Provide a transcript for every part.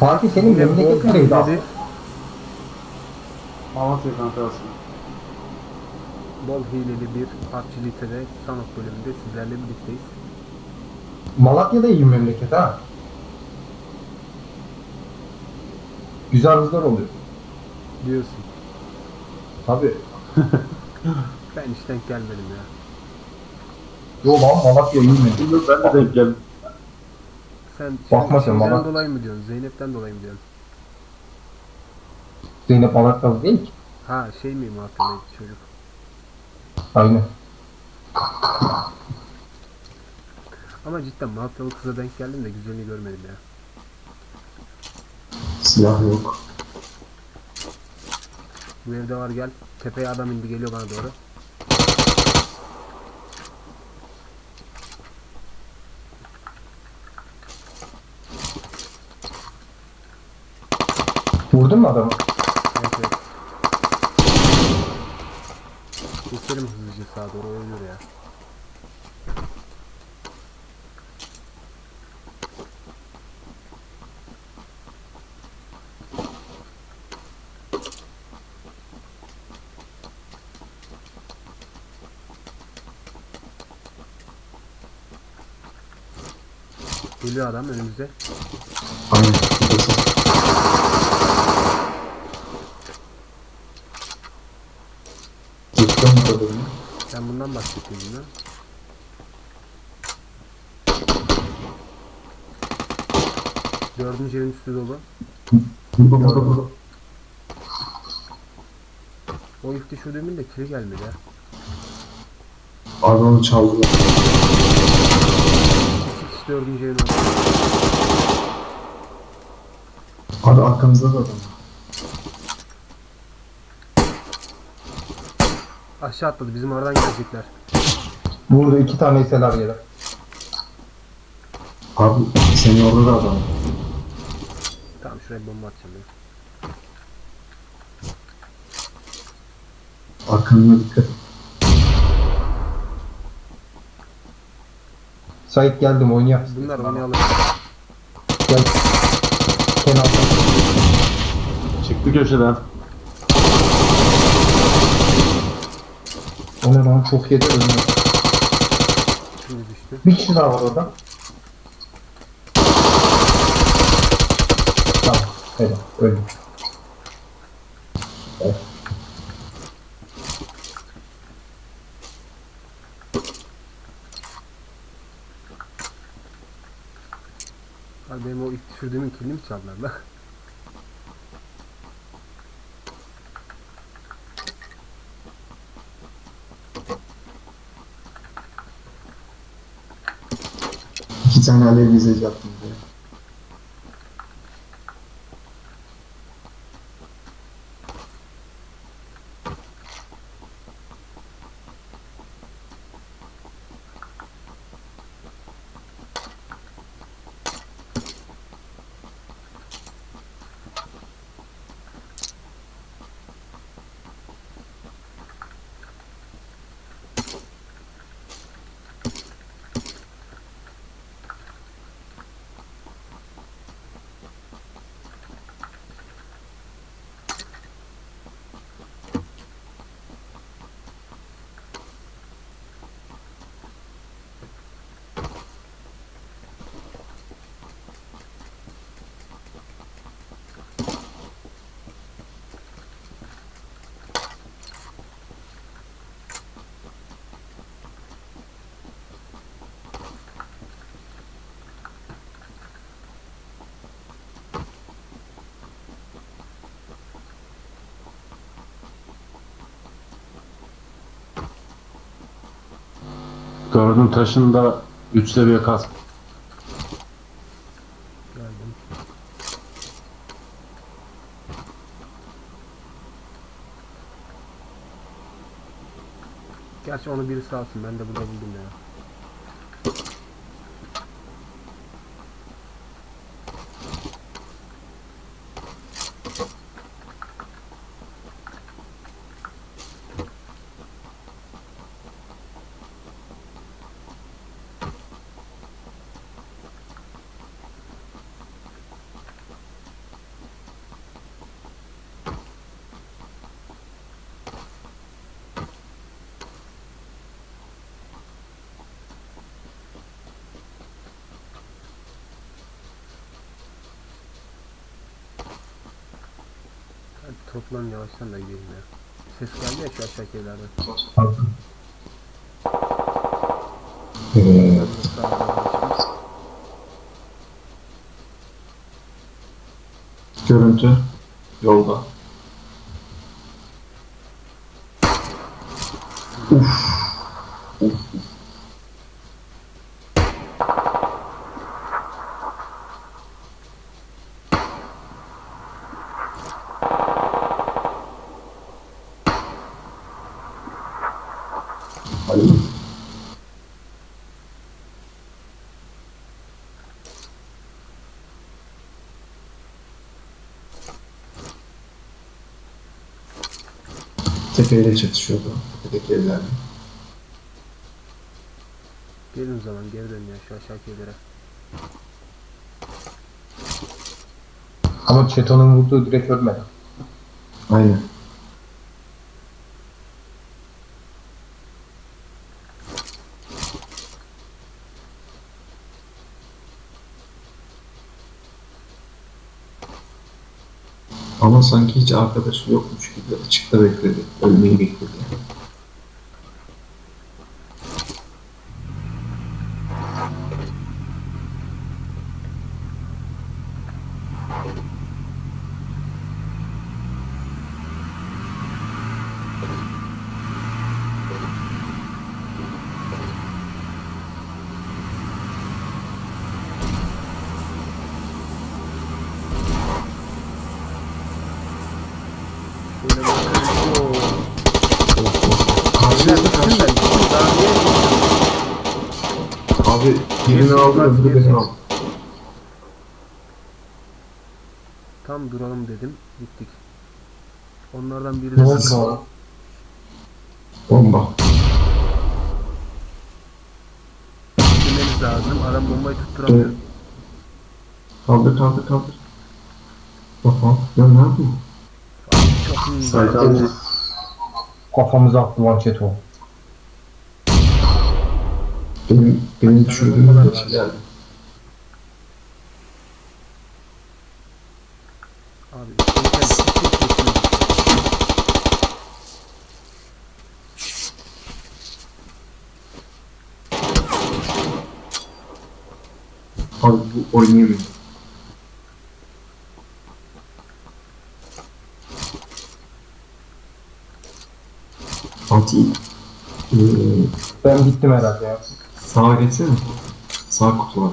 Fatih senin Yine memleket bol nereydi hileli- abi? Malatya aslında. Bol hileli bir PUBG Lite'de Sanok bölümünde sizlerle birlikteyiz. Malatya'da iyi memleket ha. Güzel hızlar oluyor. Diyorsun. Tabi. Ben hiç denk gelmedim ya. Yo lan Malatya iyi memleket. Bilmiyorum ben de denk geldim. Sen Bakma sen bana. dolayı mı diyorsun? Zeynep'ten dolayı mı diyorsun? Zeynep Malatyalı değil ki. Ha şey mi muhakkeme çocuk? Aynen. Ama cidden Malatyalı kıza denk geldim de güzelini görmedim ya. Silah yok. Bu evde var gel. Tepeye adam indi geliyor bana doğru. Vurdun mu adamı? Evet evet. Geçelim hızlıca sağa doğru ölür ya. Geliyor adam önümüzde. Aynen. Kadın? Ben bundan bahsettim ya. Dördüncü evin üstü dolu. O ilk düşürdüğümün de kili gelmedi. Abi onu çaldılar. Dördüncü evin orada. Abi arkamızda da adam. var. Aşağı atladı. Bizim oradan gelecekler. Burada iki tane hisseler yere. Abi senin orada da adam. Tamam şuraya bomba atacağım ben. Arkanına dikkat et. Sait geldim oynayak. Bunlar oynayalım. Gel. Kenarda. Çıktı köşeden. O ne lan çok yedi düştü. Bir kişi daha var orada. Tamam. Helal. Öldü. Evet. Abi benim o ilk düşürdüğümün kilini mi çaldılar lan? İki tane alev izleyici Gördüm taşında 3 seviye kask. Geldim. Gerçi onu birisi alsın. Ben de burada buldum ya. Toplan yavaştan da gidelim ya. Ses geldi ya şu aşağıdaki evlerden. Geçeyim. görüntü yolda. Uf. Tepeyle çatışıyordu. Tepedeki evlerle. Gelin o zaman geri dön ya şu aşağıdaki evlere. Ama Çeto'nun vurduğu direkt ölmedi. Aynen. Ama sanki hiç arkadaşı yokmuş gibi açıkta bekledi. Ölmeyi bekledi. Abi birini aldı öbürü beni aldı. Tam duralım dedim. Gittik. Onlardan biri de sonra? Bomba. Bilmemiz lazım. Adam bombayı tutturamıyor. Evet. Kaldır kaldır kaldır. Baba ya ne yapıyor? Çok iyi. Kafamıza attı lan Çeto. Benim, benim düşürdüğüm şey geldi. Abi. Abi bu oynayamıyor. Fatih ee, Ben gittim herhalde ya. Sağa geçsene. Sağ kutulara.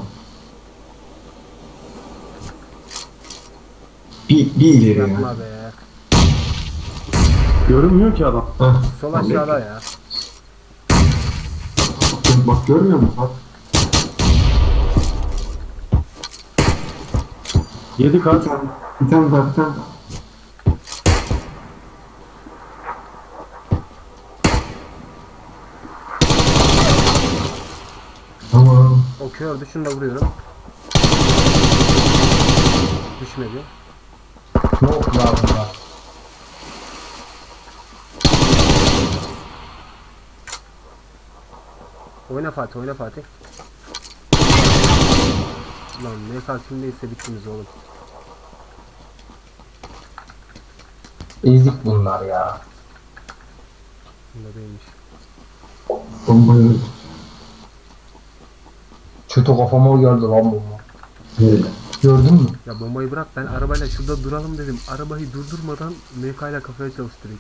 Bir, bir ileri ya. Yapma be. Görünmüyor ki adam. Heh, Sol tamam, aşağıda ya. Bak, bak görmüyor musun? Bak. Yedi kaç. Bir tane, bir tane daha, bir tane daha. Tamam. O kör dışında vuruyorum. Düşmedi. Lazım ya? Oyna Fatih, oyna Fatih. Lan ne kalkimdeyse bittiniz oğlum. Ezik bunlar ya. Bunda değilmiş. Bombayı. Çeto kafama geldi lan bomba. Gördün mü? Ya bombayı bırak ben arabayla şurada duralım dedim. Arabayı durdurmadan MK ile kafaya çalıştırayım.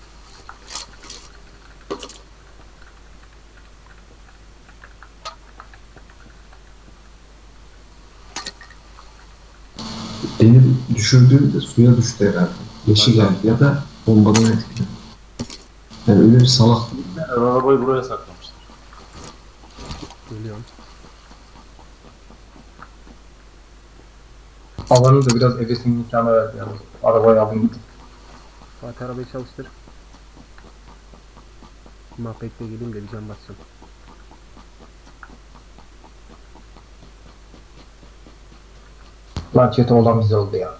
Benim düşürdüğümde suya düştü herhalde. Yaşı geldi ya da bombadan etkiledi. Yani öyle bir salak Arabayı buraya saklamışlar. Geliyorum. Alanı da biraz evesinin imkanı verdi yani. Arabayı alın gidin. Fatih arabayı çalıştır. Mahpekte geleyim de bir can basacağım. Lan Çeto olan bize oldu ya.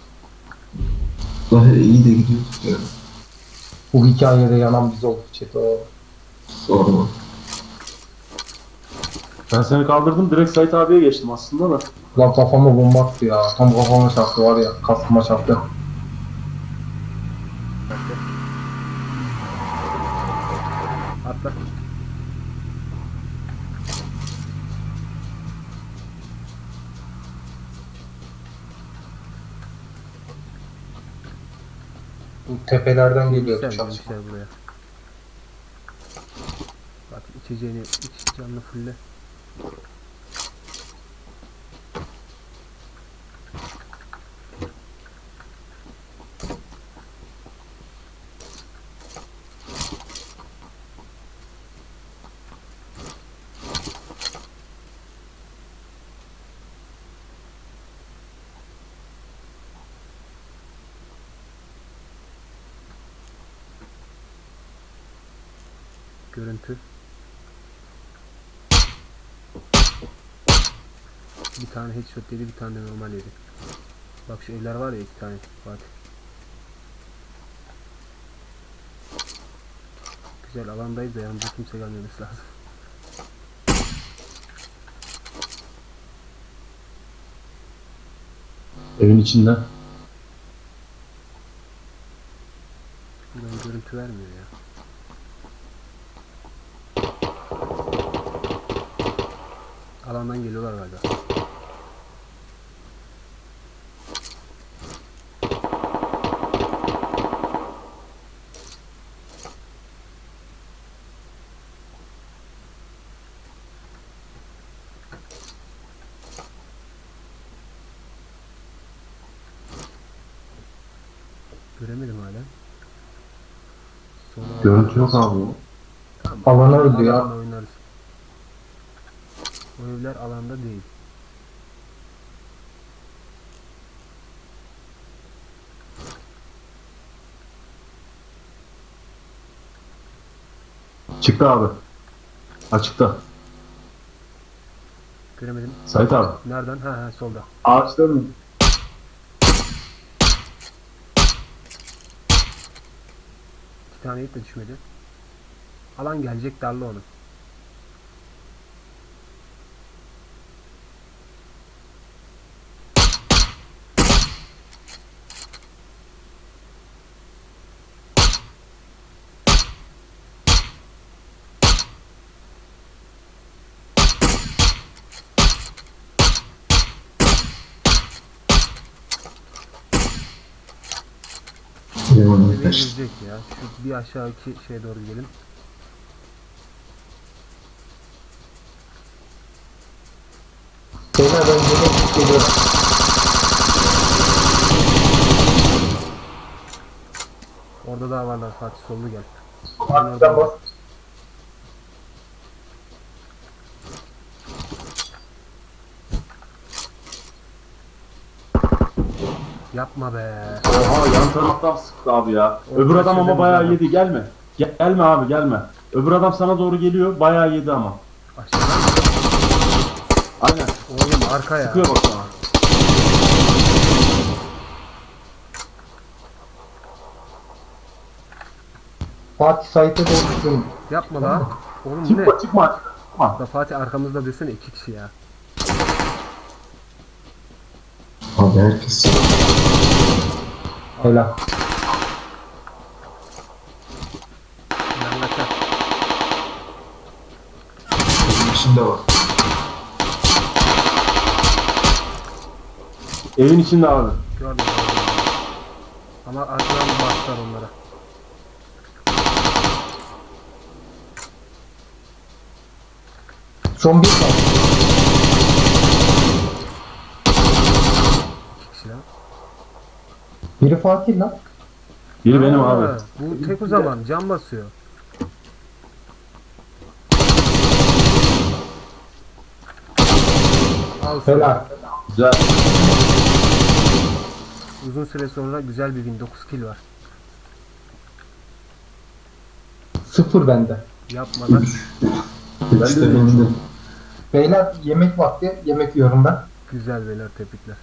daha iyi de gidiyorduk ya. Bu hikayede yanan biz olduk Çeto. Sorma. Ben seni kaldırdım direkt Sait abiye geçtim aslında da. Lan kafama bomba attı ya. Tam kafama çarptı var ya. Kafama çarptı. Atla. Bu tepelerden geliyor Sen çalışma. Bak içeceğini iç canını fulle. Görüntü. Bir tane headshot yedi, bir tane de normal yedi. Bak şu evler var ya iki tane Fatih. Güzel alandayız da yanımıza kimse gelmemesi lazım. Evin içinde. Buradan görüntü vermiyor ya. Alandan geliyorlar galiba. Göremedim hala. Sonra Görüntü yok abi. Alana öldü ya. Evler alanda değil. Çıktı abi. Açıkta. Göremedim. Sait abi. Nereden? Ha ha solda. Ağaçta mı? İki tane de düşmedi. Alan gelecek darla onu. Girecek ya? Şu bir aşağıki şeye doğru gidelim. Beyler ben yemek geliyorum. Orada daha varlar Fatih sollu gel. Partiden bas. Yapma be. Oha yan taraftan sıktı abi ya. Orada Öbür adam ama bayağı yedi gelme. Gel- gelme abi gelme. Öbür adam sana doğru geliyor bayağı yedi ama. Aşağıdan. Aynen. Oğlum arka ya. Sıkıyor bak sana. Fatih Sait'e doğru düşün. Yapma la. Oğlum bu ne? Çıkma çıkma. çıkma. Da Fatih arkamızda desene iki kişi ya. Abi herkes Helal. Ben kaçar. evin içinde var. Evin içinde abi. Gördüm. gördüm. Ama arkadan bastılar onlara. Son bir tane. İki kişi lan. Biri Fatih lan. Biri benim Ha, abi. Bu tek o zaman can basıyor. Al sana. Helal. Güzel. Uzun süre sonra güzel bir gün 9 kill var. Sıfır bende. Yapma lan. İşte benim de Beyler yemek vakti. Yemek yiyorum ben. Güzel beyler tebrikler.